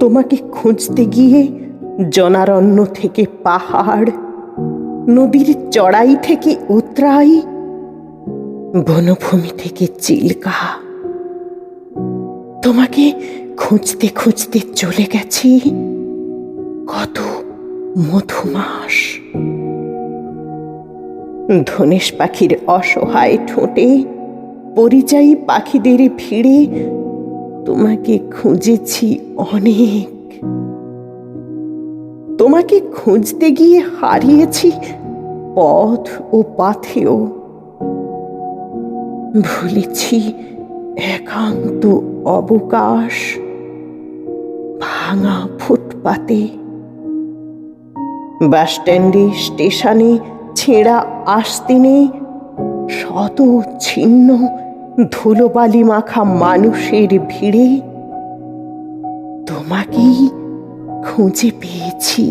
তোমাকে খুঁজতে গিয়ে জনারণ্য থেকে পাহাড়, নদীর চড়াই থেকে উতরাই, বনভূমি থেকে চিল্কা। তোমাকে খুঁজতে খুঁজতে চলে গেছি কত মধুমাস। ধনেশ পাখির অসহায় ঠোঁটে, পরিযায়ী পাখিদের ভিড়ে তোমাকে খুঁজেছি অনেক। তোমাকে খুঁজতে গিয়ে হারিয়েছি পথ ও পাথেও। ভুলেছি একান্ত অবকাশ ভাঙা ফুটপাতে। বাসস্ট্যান্ডে স্টেশনে, ছেঁড়া আস্তিনে, শত ছিন্ন ধুলোবালি মাখা মানুষের ভিড়ে তোমাকেই খুঁজে পেয়েছি।